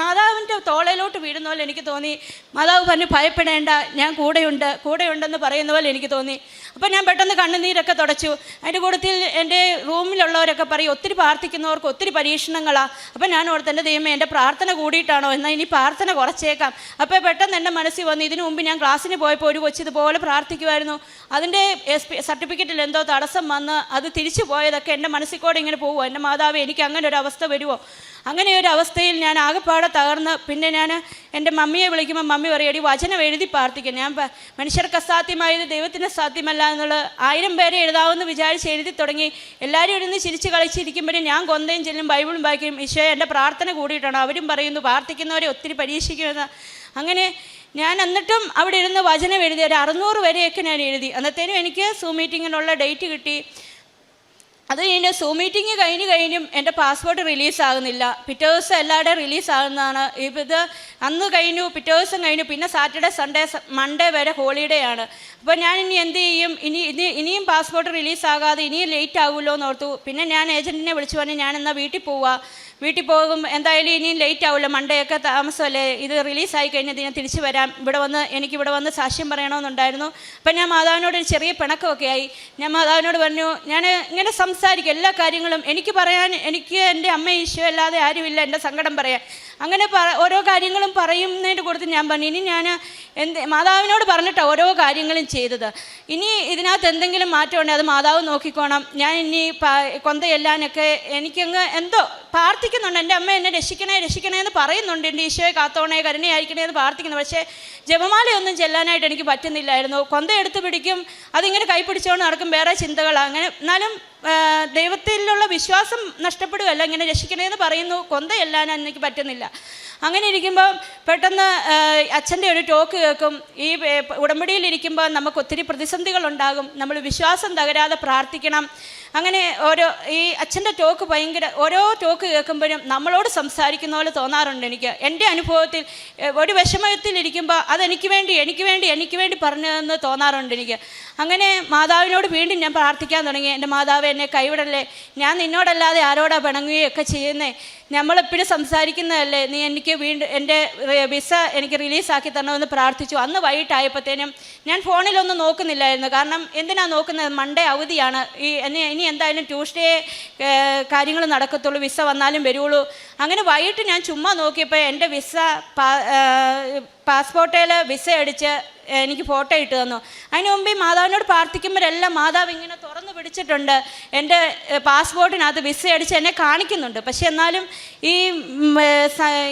മാതാവിന്റെ തോളയിലോട്ട് വീഴുന്ന പോലെ എനിക്ക് തോന്നി. മാതാവ് പറഞ്ഞു ഭയപ്പെടേണ്ട ഞാൻ കൂടെയുണ്ട് കൂടെയുണ്ടെന്ന് പറയുന്ന പോലെ എനിക്ക് തോന്നി. അപ്പോൾ ഞാൻ പെട്ടെന്ന് കണ്ണുനീരൊക്കെ തുടച്ചു. അതിന്റെ കൂട്ടത്തിൽ എന്റെ റൂമിലുള്ളവരൊക്കെ പറയും ഒത്തിരി പ്രാർത്ഥിക്കുന്നവർക്ക് ഒത്തിരി പരീക്ഷണങ്ങളാണ് അപ്പോൾ ഞാൻ ഓർത്ത് തന്നെ ദൈവമേ എന്റെ പ്രാർത്ഥന കൂടിയിട്ടാണോ? എന്നാൽ ഇനി പ്രാർത്ഥന കുറച്ചേക്കാം. അപ്പോൾ പെട്ടെന്ന് എന്റെ മനസ്സിൽ വന്നു ഇതിനു മുമ്പ് ഞാൻ ക്ലാസ്സിന് പോയപ്പോൾ ഒരു കൊച്ചു ഇതുപോലെ പ്രാർത്ഥിക്കുമായിരുന്നു അതിന്റെ സർട്ടിഫിക്കറ്റിൽ എന്തോ തടസ്സം വന്ന് അത് തിരിച്ചു പോയതൊക്കെ എന്റെ മനസ്സിൽ കൂടെ ഇങ്ങനെ പോവുമോ എന്റെ മാതാവ് എനിക്ക് അങ്ങനെ ഒരു അവസ്ഥ വരുമോ അങ്ങനെ ഒരു അവസ്ഥയിൽ ഞാൻ ആകെപ്പാടെ തകർന്ന് പിന്നെ ഞാൻ എന്റെ മമ്മിയെ വിളിക്കുമ്പോൾ മമ്മി പറയടി വചനം എഴുതി പ്രാർത്ഥിക്കും. ഞാൻ മനുഷ്യർക്ക് അസാധ്യമായത് ദൈവത്തിന് സാധ്യമല്ല എന്നുള്ള ആയിരം പേരെ എഴുതാമെന്ന് വിചാരിച്ച് എഴുതി തുടങ്ങി എല്ലാവരും ഇരുന്ന് ചിരിച്ച് കളിച്ചിരിക്കുമ്പോഴും ഞാൻ കൊന്തയും ചെല്ലും ബൈബിളും വായിക്കും. ഈശോയെ എന്റെ പ്രാർത്ഥന കൂടിയിട്ടാണ് അവരും പറയുന്നു പ്രാർത്ഥിക്കുന്നവരെ ഒത്തിരി പരീക്ഷിക്കുമെന്ന്. അങ്ങനെ ഞാൻ എന്നിട്ടും അവിടെ ഇരുന്ന് വചനം എഴുതി ഒരു അറുന്നൂറ് വരെയൊക്കെ ഞാൻ എഴുതി. അന്നത്തേനും എനിക്ക് സൂ മീറ്റിങ്ങിനുള്ള ഡേറ്റ് കിട്ടി. അത് കഴിഞ്ഞ് സൂം മീറ്റിംഗ് കഴിഞ്ഞ് കഴിഞ്ഞും എന്റെ പാസ്പോർട്ട് റിലീസാകുന്നില്ല പിറ്റേ ദിവസം എല്ലാവരുടെയും റിലീസാകുന്നതാണ് ഇപ്പം ഇത് അന്ന് കഴിഞ്ഞു പിറ്റേ ദിവസം കഴിഞ്ഞു പിന്നെ സാറ്റർഡേ സൺഡേ മൺഡേ വരെ ഹോളിഡേ ആണ്. അപ്പോൾ ഞാൻ ഇനി എന്ത് ചെയ്യും? ഇനി ഇനി ഇനിയും പാസ്പോർട്ട് റിലീസാകാതെ ഇനിയും ലേറ്റ് ആകുമല്ലോ എന്ന് ഓർത്തു. പിന്നെ ഞാൻ ഏജന്റിനെ വിളിച്ചു പറഞ്ഞു ഞാൻ എന്നാൽ വീട്ടിൽ പോവാം? വീട്ടിൽ പോകും. എന്തായാലും ഇനിയും ലേറ്റ് ആവില്ല മൺഡേ ഒക്കെ താമസമല്ലേ? ഇത് റിലീസായി കഴിഞ്ഞാൽ ഞാൻ തിരിച്ചു വരാം. ഇവിടെ വന്ന് എനിക്ക് ഇവിടെ വന്ന് സാക്ഷ്യം പറയണമെന്നുണ്ടായിരുന്നു. അപ്പം ഞാൻ മാതാവിനോട് ഒരു ചെറിയ പിണക്കമൊക്കെ ആയി. ഞാൻ മാതാവിനോട് പറഞ്ഞു ഞാൻ ഇങ്ങനെ സംസാരിക്കും. എല്ലാ കാര്യങ്ങളും എനിക്ക് പറയാൻ എനിക്ക് എന്റെ അമ്മ ഈശോ അല്ലാതെ ആരുമില്ല. എന്റെ സങ്കടം പറയാൻ. അങ്ങനെ പറ ഓരോ കാര്യങ്ങളും പറയുന്നതിന്റെ കൊടുത്ത് ഞാൻ പറഞ്ഞു ഇനി ഞാൻ എന്ത് മാതാവിനോട് പറഞ്ഞിട്ടാണ് ഓരോ കാര്യങ്ങളും ചെയ്തത്. ഇനി ഇതിനകത്ത് എന്തെങ്കിലും മാറ്റം ഉണ്ടെങ്കിൽ അത് മാതാവ് നോക്കിക്കോണം. ഞാൻ ഇനി കൊന്തയെല്ലാനൊക്കെ എനിക്കങ്ങ് എന്തോ പ്രാർത്ഥിക്കുന്നുണ്ട്. എന്റെ അമ്മ എന്നെ രക്ഷിക്കണേ രക്ഷിക്കണേ എന്ന് പറയുന്നുണ്ട്. എന്റെ ഈശോയെ കാത്തോണേ കരുണയായിരിക്കണേ എന്ന് പ്രാർത്ഥിക്കുന്നു പക്ഷേ ജപമാലയൊന്നും ചെല്ലാനായിട്ട് എനിക്ക് പറ്റുന്നില്ലായിരുന്നു. കൊന്ത എടുത്ത് പിടിക്കും അതിങ്ങനെ കൈ നടക്കും. വേറെ ചിന്തകളാണ് അങ്ങനെ എന്നാലും ദൈവത്തിലുള്ള വിശ്വാസം നഷ്ടപ്പെടുകയല്ല ഇങ്ങനെ രക്ഷിക്കണേ എന്ന് പറയുന്നു. കൊന്തയെല്ലാനും എനിക്ക് പറ്റുന്നില്ല. അങ്ങനെ ഇരിക്കുമ്പോൾ പെട്ടെന്ന് അച്ഛന്റെ ഒരു ടോക്ക് കേൾക്കും. ഈ ഉടമ്പടിയിൽ ഇരിക്കുമ്പോൾ നമുക്ക് ഒത്തിരി പ്രതിസന്ധികളുണ്ടാകും. നമ്മൾ വിശ്വാസം തകരാതെ പ്രാർത്ഥിക്കണം. അങ്ങനെ ഓരോ ഈ അച്ഛന്റെ ടോക്ക് ഭയങ്കര ഓരോ ടോക്ക് കേൾക്കുമ്പോഴും നമ്മളോട് സംസാരിക്കുന്ന പോലെ തോന്നാറുണ്ട് എനിക്ക്. എന്റെ അനുഭവത്തിൽ ഒരു വിഷമത്തിലിരിക്കുമ്പോൾ അതെനിക്ക് വേണ്ടി എനിക്ക് വേണ്ടി എനിക്ക് വേണ്ടി പറഞ്ഞതെന്ന് തോന്നാറുണ്ട് എനിക്ക്. അങ്ങനെ മാതാവിനോട് വീണ്ടും ഞാൻ പ്രാർത്ഥിക്കാൻ തുടങ്ങി. എന്റെ മാതാവ് എന്നെ കൈവിടല്ലേ? ഞാൻ നിന്നോടല്ലാതെ ആരോടാ പിണങ്ങുകയൊക്കെ ചെയ്യുന്നേ? നമ്മളെപ്പോഴും സംസാരിക്കുന്നതല്ലേ? നീ എനിക്ക് വീണ്ടും എന്റെ വിസ എനിക്ക് റിലീസാക്കി തരണമെന്ന് പ്രാർത്ഥിച്ചു. അന്ന് വൈകിട്ടായപ്പോഴത്തേനും ഞാൻ ഫോണിലൊന്നും നോക്കുന്നില്ലായിരുന്നു. കാരണം എന്തിനാണ് നോക്കുന്നത്? മൺഡേ അവധിയാണ്. ഈ ഇനി ഇനി എന്തായാലും ട്യൂസ്ഡേ കാര്യങ്ങൾ നടക്കത്തുള്ളൂ. വിസ വന്നാലും വരുള്ളൂ. അങ്ങനെ വൈകിട്ട് ഞാൻ ചുമ്മാ നോക്കിയപ്പോൾ എന്റെ വിസ പാസ്പോർട്ടിൽ വിസ അടിച്ച് എനിക്ക് ഫോട്ടോ ഇട്ട് തന്നു. അതിന് മുമ്പ് ഈ മാതാവിനോട് പ്രാർത്ഥിക്കുമ്പോഴെല്ലാം മാതാവ് ഇങ്ങനെ തുറന്നു പിടിച്ചിട്ടുണ്ട്. എന്റെ പാസ്പോർട്ടിനകത്ത് വിസ അടിച്ച് എന്നെ കാണിക്കുന്നുണ്ട്. പക്ഷെ എന്നാലും ഈ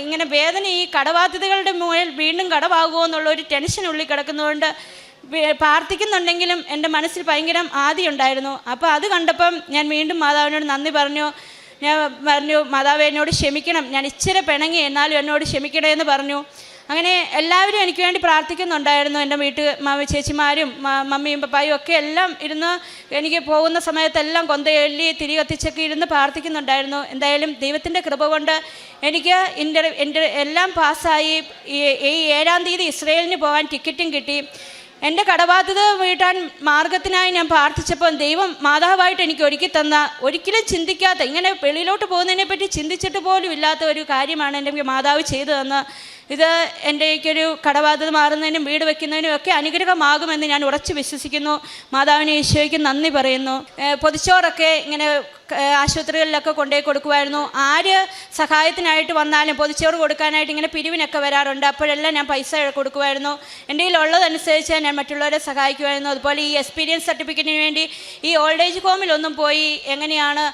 ഇങ്ങനെ വേദന ഈ കടബാധ്യതകളുടെ മുകളിൽ വീണ്ടും കടവാകുമോ എന്നുള്ള ഒരു ടെൻഷൻ ഉള്ളിൽ കിടക്കുന്നതുകൊണ്ട് പ്രാർത്ഥിക്കുന്നുണ്ടെങ്കിലും എന്റെ മനസ്സിൽ ഭയങ്കര ആദ്യം ഉണ്ടായിരുന്നു. അപ്പോൾ അത് കണ്ടപ്പം ഞാൻ വീണ്ടും മാതാവിനോട് നന്ദി പറഞ്ഞു. ഞാൻ പറഞ്ഞു മാതാവ് എന്നോട് ക്ഷമിക്കണം. ഞാൻ ഇച്ചിരി പിണങ്ങി എന്നാലും എന്നോട് ക്ഷമിക്കണേ എന്ന് പറഞ്ഞു. അങ്ങനെ എല്ലാവരും എനിക്ക് വേണ്ടി പ്രാർത്ഥിക്കുന്നുണ്ടായിരുന്നു. എന്റെ വീട്ടിൽ ചേച്ചിമാരും മമ്മിയും പപ്പായും ഒക്കെ എല്ലാം ഇരുന്ന് എനിക്ക് പോകുന്ന സമയത്തെല്ലാം കൊന്തയെള്ളി തിരി കത്തിച്ചൊക്കെ ഇരുന്ന് പ്രാർത്ഥിക്കുന്നുണ്ടായിരുന്നു. എന്തായാലും ദൈവത്തിന്റെ കൃപ കൊണ്ട് എനിക്ക് ഇന്റർ എന്റെ എല്ലാം പാസ്സായി. ഈ ഏഴാം തീയതി ഇസ്രയേലിന് പോകാൻ ടിക്കറ്റും കിട്ടി. എന്റെ കടബാധ്യത വീട്ടാൻ മാർഗത്തിനായി ഞാൻ പ്രാർത്ഥിച്ചപ്പോൾ ദൈവം മാതാവായിട്ട് എനിക്ക് ഒരുക്കി തന്ന ഒരിക്കലും ചിന്തിക്കാത്ത ഇങ്ങനെ വെളിയിലോട്ട് പോകുന്നതിനെ പറ്റി ചിന്തിച്ചിട്ട് പോലും ഇല്ലാത്ത ഒരു കാര്യമാണ് എന്റെ മാതാവ് ചെയ്തു തന്ന ഇത് എന്റെക്കൊരു കടബാധ്യത മാറുന്നതിനും വീട് വെക്കുന്നതിനും ഒക്കെ അനുഗ്രഹമാകുമെന്ന് ഞാൻ ഉറച്ചു വിശ്വസിക്കുന്നു. മാതാവിനെ ഈശോയ്ക്ക് നന്ദി പറയുന്നു. പൊതിച്ചോറൊക്കെ ഇങ്ങനെ ആശുപത്രികളിലൊക്കെ കൊണ്ടുപോയി കൊടുക്കുമായിരുന്നു. ആര് സഹായത്തിനായിട്ട് വന്നാലും പൊതിച്ചോറ് കൊടുക്കാനായിട്ട് ഇങ്ങനെ പിരിവിനൊക്കെ വരാറുണ്ട്. അപ്പോഴെല്ലാം ഞാൻ പൈസ കൊടുക്കുമായിരുന്നു. എന്റെ കയ്യിലുള്ളതനുസരിച്ച് ഞാൻ മറ്റുള്ളവരെ സഹായിക്കുമായിരുന്നു. അതുപോലെ ഈ എക്സ്പീരിയൻസ് സർട്ടിഫിക്കറ്റിന് വേണ്ടി ഈ ഓൾഡ് ഏജ് ഹോമിലൊന്നും പോയി എങ്ങനെയാണ്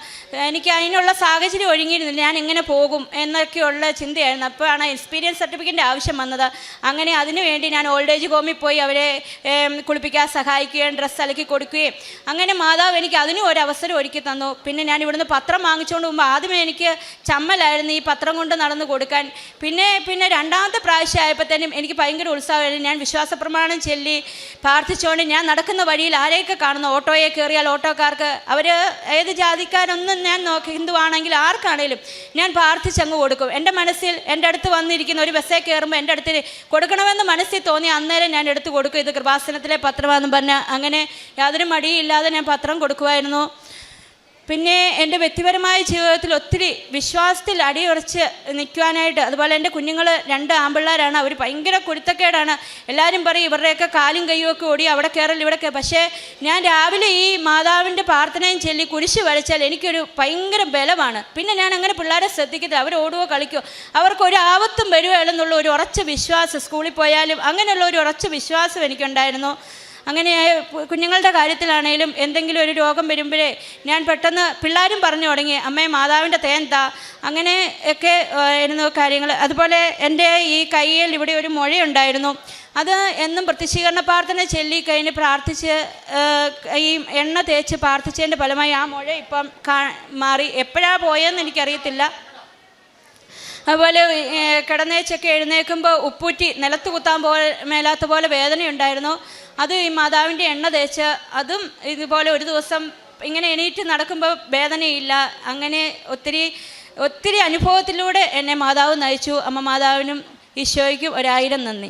എനിക്ക് അതിനുള്ള സാഹചര്യം ഒഴുങ്ങിയിരുന്നില്ല ഞാൻ എങ്ങനെ പോകും എന്നൊക്കെയുള്ള ചിന്തയായിരുന്നു. അപ്പോഴാണ് എക്സ്പീരിയൻസ് സർട്ടിഫിക്കറ്റിന്റെ ആവശ്യം വന്നത്. അങ്ങനെ അതിനു വേണ്ടി ഞാൻ ഓൾഡ് ഏജ് ഹോമിൽ പോയി അവരെ കുളിപ്പിക്കാൻ സഹായിക്കുകയും ഡ്രസ്സ് അലക്കി കൊടുക്കുകയും. അങ്ങനെ മാതാവ് എനിക്ക് അതിനും ഒരു അവസരം ഒരുക്കി തന്നു. പിന്നെ ഞാൻ ഇവിടുന്ന് പത്രം വാങ്ങിച്ചുകൊണ്ട് പോകുമ്പോൾ ആദ്യമേ എനിക്ക് ചമ്മലായിരുന്നു ഈ പത്രം കൊണ്ട് നടന്ന് കൊടുക്കാൻ. പിന്നെ പിന്നെ രണ്ടാമത്തെ പ്രാവശ്യം ആയപ്പോഴത്തേനും എനിക്ക് ഭയങ്കര ഉത്സാഹമായിരുന്നു. ഞാൻ വിശ്വാസ പ്രമാണം ചൊല്ലി പ്രാർത്ഥിച്ചുകൊണ്ട് ഞാൻ നടക്കുന്ന വഴിയിൽ ആരെയൊക്കെ കാണുന്നു? ഓട്ടോയെ കയറിയാൽ ഓട്ടോക്കാർക്ക് അവർ ഏത് ജാതിക്കാരൊന്നും ഞാൻ നോക്കി ഹിന്ദുവാണെങ്കിൽ ആർക്കാണേലും ഞാൻ പ്രാർത്ഥിച്ചങ്ങ് കൊടുക്കും. എന്റെ മനസ്സിൽ എന്റെ അടുത്ത് വന്നിരിക്കുന്ന ഒരു ബസ്സേ കയറുമ്പോൾ എന്റെ അടുത്ത് കൊടുക്കണമെന്ന് മനസ്സിൽ തോന്നി അന്നേരം ഞാൻ എടുത്ത് കൊടുക്കും. ഇത് കൃപാസനത്തിലെ പത്രമാണെന്ന് പറഞ്ഞാൽ അങ്ങനെ യാതൊരു മടിയില്ലാതെ ഞാൻ പത്രം കൊടുക്കുമായിരുന്നു പിന്നെ എന്റെ വ്യക്തിപരമായ ജീവിതത്തിൽ ഒത്തിരി വിശ്വാസത്തിൽ അടിയുറച്ച് നിൽക്കുവാനായിട്ട് അതുപോലെ എന്റെ കുഞ്ഞുങ്ങൾ രണ്ട് ആമ്പിള്ളേരാണ്. അവർ ഭയങ്കര കുരുത്തക്കേടാണ്. എല്ലാവരും പറയും ഇവരുടെയൊക്കെ കാലും കയ്യും ഒക്കെ ഓടി അവിടെ കയറൽ ഇവിടെ പക്ഷേ ഞാൻ രാവിലെ ഈ മാതാവിന്റെ പ്രാർത്ഥനയും ചൊല്ലി കുരിശ് വരച്ചാൽ എനിക്കൊരു ഭയങ്കര ബലമാണ്. പിന്നെ ഞാൻ അങ്ങനെ പിള്ളേരെ ശ്രദ്ധിക്കത്തില്ല. അവർ ഓടുവോ കളിക്കുകയോ അവർക്ക് ഒരു ആപത്തും വരുകയില്ലെന്നുള്ള ഒരു ഉറച്ച വിശ്വാസം സ്കൂളിൽ പോയാലും അങ്ങനെയുള്ള ഒരു ഉറച്ച വിശ്വാസം എനിക്കുണ്ടായിരുന്നു. അങ്ങനെ കുഞ്ഞുങ്ങളുടെ കാര്യത്തിലാണേലും എന്തെങ്കിലും ഒരു രോഗം വരുമ്പോഴേ ഞാൻ പെട്ടെന്ന് പിള്ളേരും പറഞ്ഞു തുടങ്ങി അമ്മേ മാതാവിന്റെ തേൻ അങ്ങനെ ഒക്കെ ആയിരുന്നു കാര്യങ്ങൾ. അതുപോലെ എന്റെ ഈ കയ്യിൽ ഇവിടെ ഒരു മുഴയുണ്ടായിരുന്നു. അത് എന്നും പ്രത്യക്ഷീകരണ പ്രാർത്ഥന ചൊല്ലി കഴിഞ്ഞ് പ്രാർത്ഥിച്ച് ഈ എണ്ണ തേച്ച് പ്രാർത്ഥിച്ചതിന്റെ ഫലമായി ആ മുഴ ഇപ്പം മാറി. എപ്പോഴാണ് പോയതെന്ന് എനിക്കറിയത്തില്ല. അതുപോലെ കിടന്നേച്ചൊക്കെ എഴുന്നേൽക്കുമ്പോൾ ഉപ്പൂറ്റി നിലത്ത് കുത്താൻ പോ മേലാത്ത പോലെ വേദനയുണ്ടായിരുന്നു. അത് ഈ മാതാവിന്റെ എണ്ണ തേച്ച് അതും ഇതുപോലെ ഒരു ദിവസം ഇങ്ങനെ എണീറ്റ് നടക്കുമ്പോൾ വേദനയില്ല. അങ്ങനെ ഒത്തിരി ഒത്തിരി അനുഭവത്തിലൂടെ എന്നെ മാതാവ് നയിച്ചു. അമ്മ മാതാവിനും ഈശോയ്ക്കും ഒരായിരം നന്ദി.